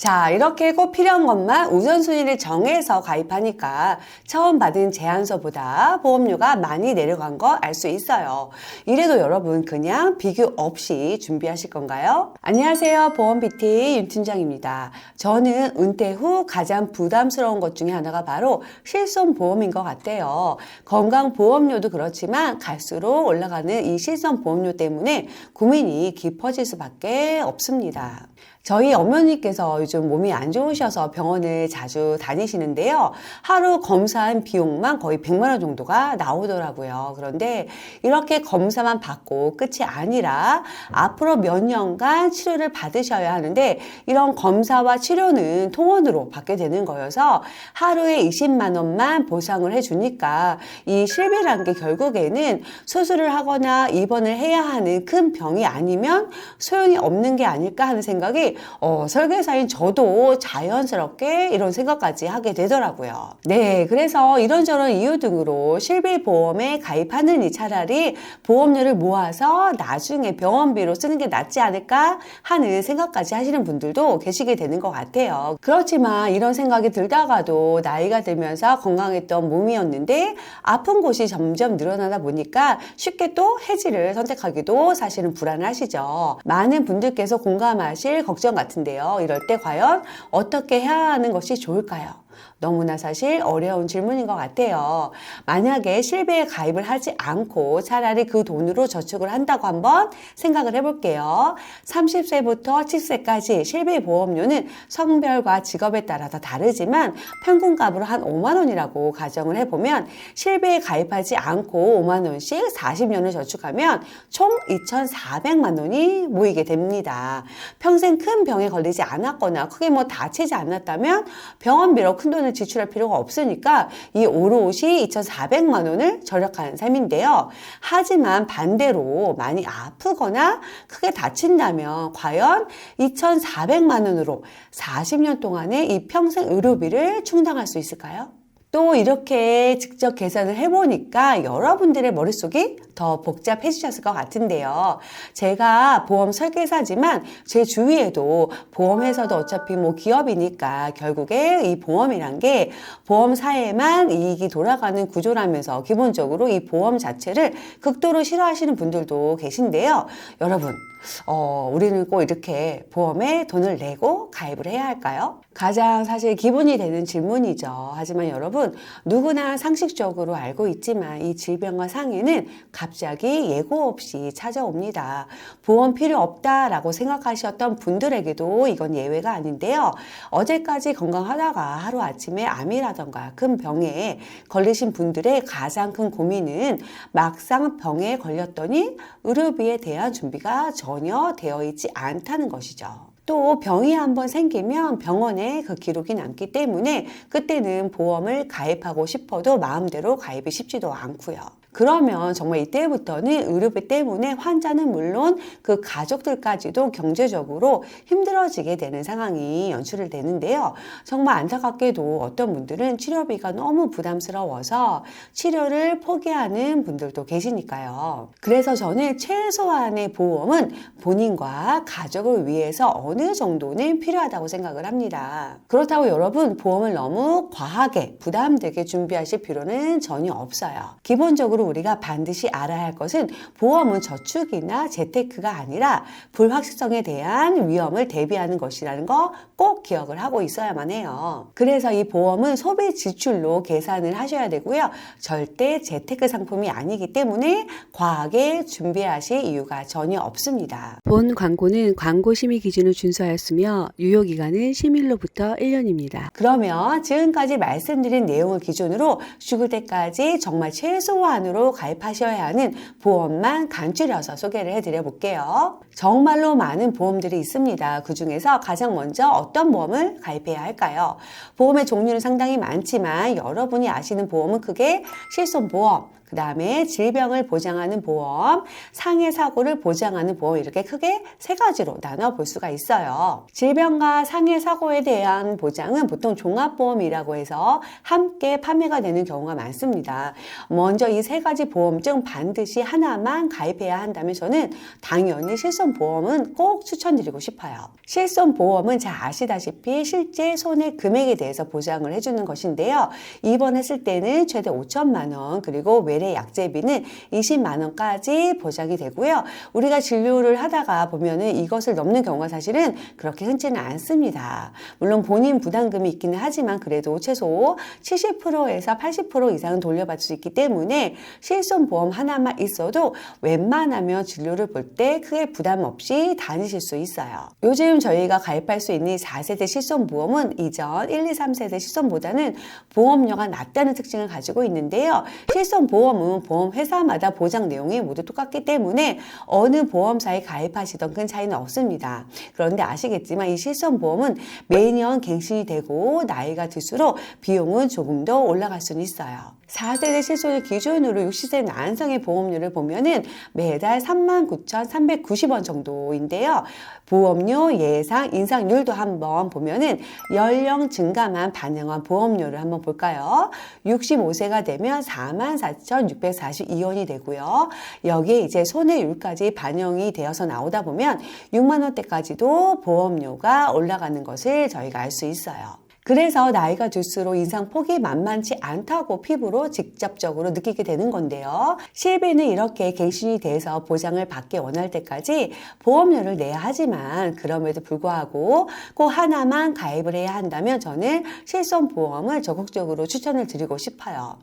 자, 이렇게 꼭 필요한 것만 우선순위를 정해서 가입하니까 처음 받은 제안서보다 보험료가 많이 내려간 거 알 수 있어요. 이래도 여러분 그냥 비교 없이 준비하실 건가요? 안녕하세요. 보험 BT 윤 팀장입니다. 저는 은퇴 후 가장 부담스러운 것 중에 하나가 바로 실손보험인 것 같아요. 건강보험료도 그렇지만 갈수록 올라가는 이 실손보험료 때문에 고민이 깊어질 수밖에 없습니다. 저희 어머니께서 요즘 몸이 안 좋으셔서 병원을 자주 다니시는데요. 하루 검사한 비용만 거의 100만 원 정도가 나오더라고요. 그런데 이렇게 검사만 받고 끝이 아니라 앞으로 몇 년간 치료를 받으셔야 하는데 이런 검사와 치료는 통원으로 받게 되는 거여서 하루에 20만 원만 보상을 해 주니까 이 실비란 게 결국에는 수술을 하거나 입원을 해야 하는 큰 병이 아니면 소용이 없는 게 아닐까 하는 생각이 어, 설계사인 저도 자연스럽게 이런 생각까지 하게 되더라고요. 네, 그래서 이런저런 이유 등으로 실비보험에 가입하느니 차라리 보험료를 모아서 나중에 병원비로 쓰는 게 낫지 않을까 하는 생각까지 하시는 분들도 계시게 되는 것 같아요. 그렇지만 이런 생각이 들다가도 나이가 들면서 건강했던 몸이었는데 아픈 곳이 점점 늘어나다 보니까 쉽게 또 해지를 선택하기도 사실은 불안하시죠. 많은 분들께서 공감하실 걱정 같은데요. 이럴 때 과연 어떻게 해야 하는 것이 좋을까요? 너무나 사실 어려운 질문인 것 같아요. 만약에 실비에 가입을 하지 않고 차라리 그 돈으로 저축을 한다고 한번 생각을 해볼게요. 30세부터 70세까지 실비 보험료는 성별과 직업에 따라 다 다르지만 평균값으로 한 5만 원이라고 가정을 해보면 실비에 가입하지 않고 5만 원씩 40년을 저축하면 총 2,400만 원이 모이게 됩니다. 평생 큰 병에 걸리지 않았거나 크게 뭐 다치지 않았다면 병원비로 큰 돈을 지출할 필요가 없으니까 이 오롯이 2,400만 원을 절약하는 삶인데요. 하지만 반대로 많이 아프거나 크게 다친다면 과연 2,400만 원으로 40년 동안의 이 평생 의료비를 충당할 수 있을까요? 또 이렇게 직접 계산을 해보니까 여러분들의 머릿속이 더 복잡해지셨을 것 같은데요. 제가 보험 설계사지만 제 주위에도 보험회사도 어차피 뭐 기업이니까 결국에 이 보험이란 게 보험사에만 이익이 돌아가는 구조라면서 기본적으로 이 보험 자체를 극도로 싫어하시는 분들도 계신데요. 여러분, 어, 우리는 꼭 이렇게 보험에 돈을 내고 가입을 해야 할까요? 가장 사실 기본이 되는 질문이죠. 하지만 여러분, 누구나 상식적으로 알고 있지만 이 질병과 상해는 갑자기 예고 없이 찾아옵니다. 보험 필요 없다라고 생각하셨던 분들에게도 이건 예외가 아닌데요. 어제까지 건강하다가 하루아침에 암이라던가 큰 병에 걸리신 분들의 가장 큰 고민은 막상 병에 걸렸더니 의료비에 대한 준비가 전혀 되어 있지 않다는 것이죠. 또 병이 한번 생기면 병원에 그 기록이 남기 때문에 그때는 보험을 가입하고 싶어도 마음대로 가입이 쉽지도 않고요. 그러면 정말 이때부터는 의료비 때문에 환자는 물론 그 가족들까지도 경제적으로 힘들어지게 되는 상황이 연출을 되는데요. 정말 안타깝게도 어떤 분들은 치료비가 너무 부담스러워서 치료를 포기하는 분들도 계시니까요. 그래서 저는 최소한의 보험은 본인과 가족을 위해서 어느 정도는 필요하다고 생각을 합니다. 그렇다고 여러분 보험을 너무 과하게 부담되게 준비하실 필요는 전혀 없어요. 기본적으로 우리가 반드시 알아야 할 것은 보험은 저축이나 재테크가 아니라 불확실성에 대한 위험을 대비하는 것이라는 거 꼭 기억을 하고 있어야만 해요. 그래서 이 보험은 소비 지출로 계산을 하셔야 되고요. 절대 재테크 상품이 아니기 때문에 과하게 준비하실 이유가 전혀 없습니다. 본 광고는 광고 심의 기준을 준수하였으며 유효 기간은 심의로부터 1년입니다. 그러면 지금까지 말씀드린 내용을 기준으로 죽을 때까지 정말 최소한으로 가입하셔야 하는 보험만 간추려서 소개를 해드려 볼게요. 정말로 많은 보험들이 있습니다. 그 중에서 가장 먼저 어떤 보험을 가입해야 할까요? 보험의 종류는 상당히 많지만 여러분이 아시는 보험은 크게 실손보험, 그 다음에 질병을 보장하는 보험, 상해 사고를 보장하는 보험 이렇게 크게 세 가지로 나눠 볼 수가 있어요. 질병과 상해 사고에 대한 보장은 보통 종합보험이라고 해서 함께 판매가 되는 경우가 많습니다. 먼저 이 세 가지 보험 중 반드시 하나만 가입해야 한다면 저는 당연히 실손보험은 꼭 추천드리고 싶어요. 실손보험은 잘 아시다시피 실제 손해 금액에 대해서 보장을 해주는 것인데요. 입원했을 때는 최대 5천만 원 그리고 외래 약제비는 20만 원까지 보장이 되고요. 우리가 진료를 하다가 보면은 이것을 넘는 경우가 사실은 그렇게 흔치는 않습니다. 물론 본인 부담금이 있기는 하지만 그래도 최소 70%에서 80% 이상은 돌려받을 수 있기 때문에 실손보험 하나만 있어도 웬만하면 진료를 볼 때 크게 부담 없이 다니실 수 있어요. 요즘 저희가 가입할 수 있는 4세대 실손보험은 이전 1, 2, 3세대 실손보다는 보험료가 낮다는 특징을 가지고 있는데요. 실손보험 은 보험 회사마다 보장 내용이 모두 똑같기 때문에 어느 보험사에 가입하시던 큰 차이는 없습니다. 그런데 아시겠지만 이 실손보험은 매년 갱신이 되고 나이가 들수록 비용은 조금 더 올라갈 수는 있어요. 4세대 실손을 기준으로 60세 난성의 보험료를 보면은 매달 39,390원 정도인데요. 보험료 예상 인상률도 한번 보면은 연령 증가만 반영한 보험료를 한번 볼까요? 65세가 되면 44,642원이 되고요. 여기에 이제 손해율까지 반영이 되어서 나오다 보면 6만 원대까지도 보험료가 올라가는 것을 저희가 알 수 있어요. 그래서 나이가 들수록 인상 폭이 만만치 않다고 피부로 직접적으로 느끼게 되는 건데요. 실비는 이렇게 갱신이 돼서 보장을 받기 원할 때까지 보험료를 내야 하지만 그럼에도 불구하고 꼭 하나만 가입을 해야 한다면 저는 실손보험을 적극적으로 추천을 드리고 싶어요.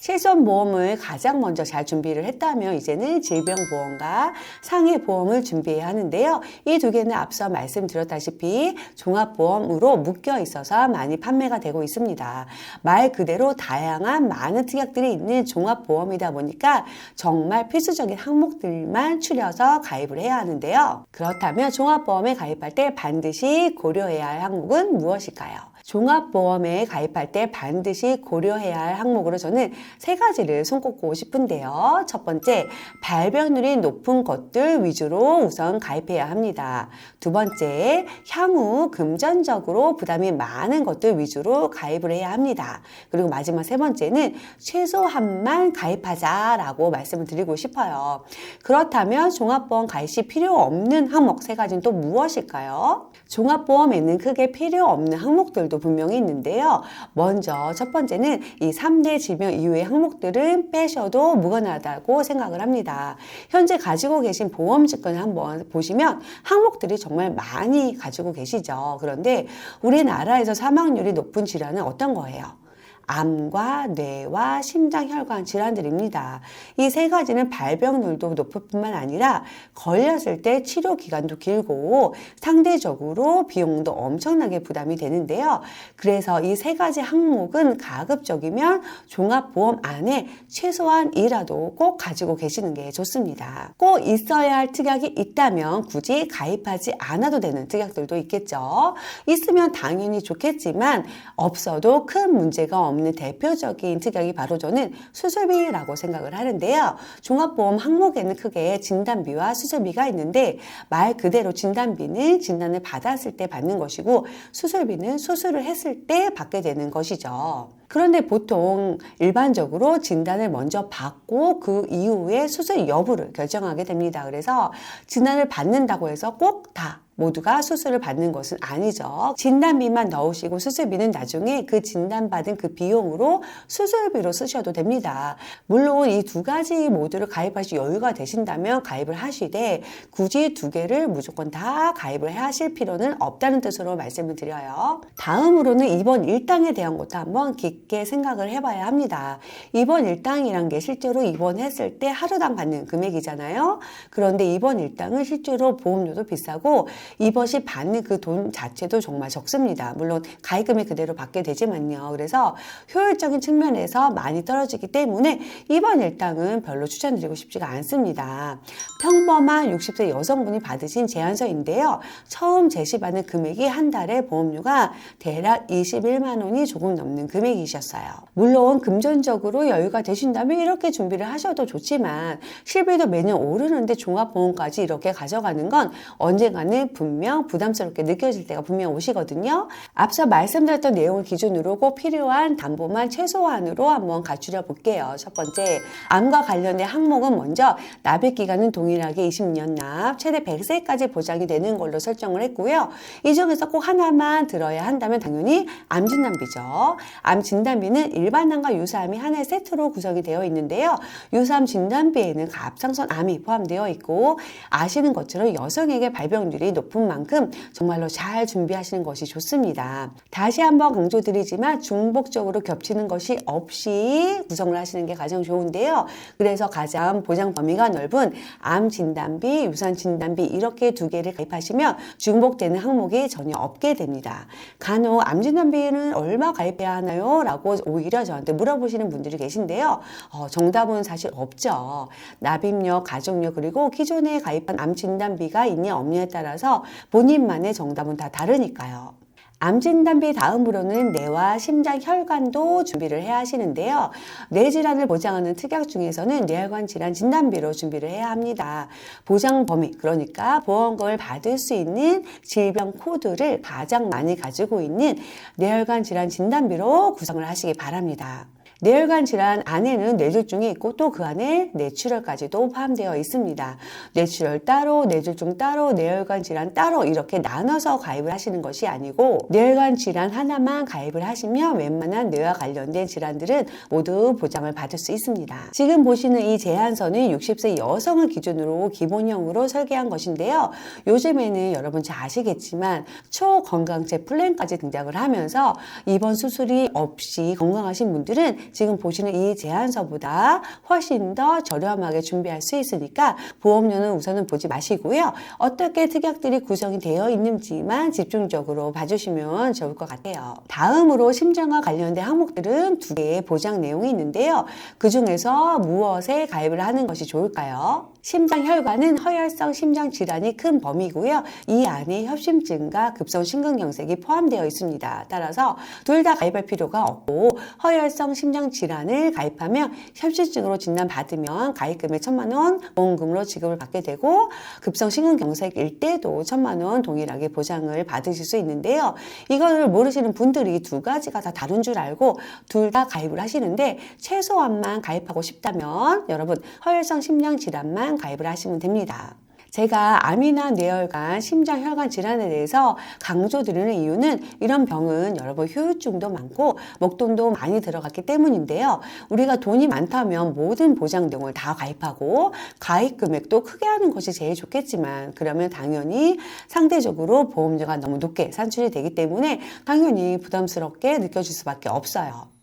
실손보험을 가장 먼저 잘 준비를 했다면 이제는 질병보험과 상해보험을 준비해야 하는데요. 이 두 개는 앞서 말씀드렸다시피 종합보험으로 묶여 있어서 많이 판매가 되고 있습니다. 말 그대로 다양한 많은 특약들이 있는 종합보험이다 보니까 정말 필수적인 항목들만 추려서 가입을 해야 하는데요. 그렇다면 종합보험에 가입할 때 반드시 고려해야 할 항목은 무엇일까요? 종합보험에 가입할 때 반드시 고려해야 할 항목으로 저는 세 가지를 손꼽고 싶은데요. 첫 번째, 발병률이 높은 것들 위주로 우선 가입해야 합니다. 두 번째, 향후 금전적으로 부담이 많은 것들 위주로 가입을 해야 합니다. 그리고 마지막 세 번째는 최소한만 가입하자라고 말씀을 드리고 싶어요. 그렇다면 종합보험 가입 시 필요 없는 항목 세 가지는 또 무엇일까요? 종합보험에는 크게 필요 없는 항목들도 분명히 있는데요. 먼저 첫 번째는 이 3대 질병 이후의 항목들은 빼셔도 무관하다고 생각을 합니다. 현재 가지고 계신 보험 증권을 한번 보시면 항목들이 정말 많이 가지고 계시죠. 그런데 우리나라에서 사망률이 높은 질환은 어떤 거예요? 암과 뇌와 심장 혈관 질환들입니다. 이 세 가지는 발병률도 높을 뿐만 아니라 걸렸을 때 치료 기간도 길고 상대적으로 비용도 엄청나게 부담이 되는데요. 그래서 이 세 가지 항목은 가급적이면 종합보험 안에 최소한 이라도 꼭 가지고 계시는 게 좋습니다. 꼭 있어야 할 특약이 있다면 굳이 가입하지 않아도 되는 특약들도 있겠죠. 있으면 당연히 좋겠지만 없어도 큰 문제가 없는 대표적인 특약이 바로 저는 수술비라고 생각을 하는데요. 종합보험 항목에는 크게 진단비와 수술비가 있는데 말 그대로 진단비는 진단을 받았을 때 받는 것이고 수술비는 수술을 했을 때 받게 되는 것이죠. 그런데 보통 일반적으로 진단을 먼저 받고 그 이후에 수술 여부를 결정하게 됩니다. 그래서 진단을 받는다고 해서 꼭다 모두가 수술을 받는 것은 아니죠. 진단비만 넣으시고 수술비는 나중에 그 진단받은 그 비용으로 수술비로 쓰셔도 됩니다. 물론 이 두 가지 모두를 가입하실 여유가 되신다면 가입을 하시되 굳이 두 개를 무조건 다 가입을 하실 필요는 없다는 뜻으로 말씀을 드려요. 다음으로는 이번 일당에 대한 것도 한번 깊게 생각을 해봐야 합니다. 이번 일당이란 게 실제로 입원했을 때 하루당 받는 금액이잖아요. 그런데 이번 일당은 실제로 보험료도 비싸고 이것이 받는 그 돈 자체도 정말 적습니다. 물론 가입금이 그대로 받게 되지만요. 그래서 효율적인 측면에서 많이 떨어지기 때문에 이번 일당은 별로 추천드리고 싶지가 않습니다. 평범한 60세 여성분이 받으신 제안서인데요. 처음 제시받는 금액이 한 달에 보험료가 대략 21만 원이 조금 넘는 금액이셨어요. 물론 금전적으로 여유가 되신다면 이렇게 준비를 하셔도 좋지만 실비도 매년 오르는데 종합보험까지 이렇게 가져가는 건 언젠가는 분명 부담스럽게 느껴질 때가 분명 오시거든요. 앞서 말씀드렸던 내용을 기준으로 꼭 필요한 담보만 최소한으로 한번 갖추려 볼게요. 첫 번째, 암과 관련된 항목은 먼저 납입 기간은 동일하게 20년 납, 최대 100세까지 보장이 되는 걸로 설정을 했고요. 이 중에서 꼭 하나만 들어야 한다면 당연히 암 진단비죠. 암 진단비는 일반암과 유사암이 하나의 세트로 구성이 되어 있는데요. 유사암 진단비에는 갑상선 암이 포함되어 있고 아시는 것처럼 여성에게 발병률이 높은 만큼 정말로 잘 준비하시는 것이 좋습니다. 다시 한번 강조드리지만 중복적으로 겹치는 것이 없이 구성을 하시는 게 가장 좋은데요. 그래서 가장 보장 범위가 넓은 암 진단비, 유산 진단비 이렇게 두 개를 가입하시면 중복되는 항목이 전혀 없게 됩니다. 간혹 암 진단비는 얼마 가입해야 하나요? 라고 오히려 저한테 물어보시는 분들이 계신데요. 어, 정답은 사실 없죠. 납입료, 가족료 그리고 기존에 가입한 암 진단비가 있냐 없냐에 따라서 본인만의 정답은 다 다르니까요. 암 진단비 다음으로는 뇌와 심장 혈관도 준비를 해야 하시는데요. 뇌 질환을 보장하는 특약 중에서는 뇌혈관 질환 진단비로 준비를 해야 합니다. 보장 범위 그러니까 보험금을 받을 수 있는 질병 코드를 가장 많이 가지고 있는 뇌혈관 질환 진단비로 구성을 하시기 바랍니다. 뇌혈관 질환 안에는 뇌졸중이 있고 또 그 안에 뇌출혈까지도 포함되어 있습니다. 뇌출혈 따로, 뇌졸중 따로, 뇌혈관 질환 따로 이렇게 나눠서 가입을 하시는 것이 아니고 뇌혈관 질환 하나만 가입을 하시면 웬만한 뇌와 관련된 질환들은 모두 보장을 받을 수 있습니다. 지금 보시는 이 제한서는 60세 여성을 기준으로 기본형으로 설계한 것인데요. 요즘에는 여러분 잘 아시겠지만 초건강제 플랜까지 등장을 하면서 입원 수술이 없이 건강하신 분들은 지금 보시는 이 제한서보다 훨씬 더 저렴하게 준비할 수 있으니까 보험료는 우선은 보지 마시고요. 어떻게 특약들이 구성이 되어 있는지만 집중적으로 봐주시면 좋을 것 같아요. 다음으로 심장과 관련된 항목들은 두 개의 보장 내용이 있는데요. 그 중에서 무엇에 가입을 하는 것이 좋을까요? 심장 혈관은 허혈성 심장 질환이 큰 범위고요. 이 안에 협심증과 급성 심근경색이 포함되어 있습니다. 따라서 둘 다 가입할 필요가 없고 허혈성 심장 질환을 가입하면 협심증으로 진단받으면 가입금액 천만 원 보험금으로 지급을 받게 되고 급성 심근경색일 때도 천만 원 동일하게 보장을 받으실 수 있는데요. 이거를 모르시는 분들이 두 가지가 다 다른 줄 알고 둘 다 가입을 하시는데 최소한만 가입하고 싶다면 여러분 허혈성 심장 질환만 가입을 하시면 됩니다. 제가 암이나 뇌혈관, 심장 혈관 질환에 대해서 강조드리는 이유는 이런 병은 여러분 후유증도 많고 목돈도 많이 들어갔기 때문인데요. 우리가 돈이 많다면 모든 보장 내용을 다 가입하고 가입 금액도 크게 하는 것이 제일 좋겠지만 그러면 당연히 상대적으로 보험료가 너무 높게 산출이 되기 때문에 당연히 부담스럽게 느껴질 수밖에 없어요.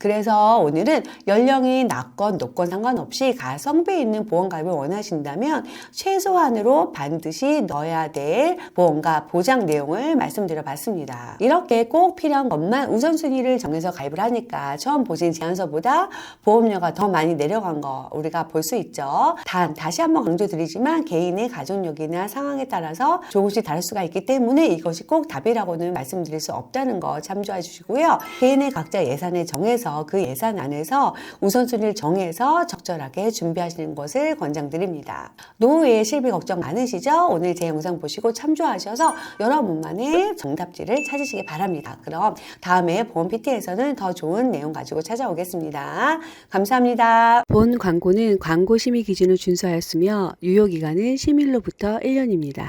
그래서 오늘은 연령이 낮건 높건 상관없이 가성비 있는 보험 가입을 원하신다면 최소한으로 반드시 넣어야 될 보험과 보장 내용을 말씀드려 봤습니다. 이렇게 꼭 필요한 것만 우선순위를 정해서 가입을 하니까 처음 보신 제안서보다 보험료가 더 많이 내려간 거 우리가 볼 수 있죠. 단, 다시 한번 강조드리지만 개인의 가족력이나 상황에 따라서 조금씩 다를 수가 있기 때문에 이것이 꼭 답이라고는 말씀드릴 수 없다는 거 참조해 주시고요. 개인의 각자 예산을 정해서 그 예산 안에서 우선순위를 정해서 적절하게 준비하시는 것을 권장드립니다. 노후에 실비 걱정 많으시죠? 오늘 제 영상 보시고 참조하셔서 여러분만의 정답지를 찾으시기 바랍니다. 그럼 다음에 보험 PT에서는 더 좋은 내용 가지고 찾아오겠습니다. 감사합니다. 본 광고는 광고 심의 기준을 준수하였으며 유효 기간은 심의일로부터 1년입니다.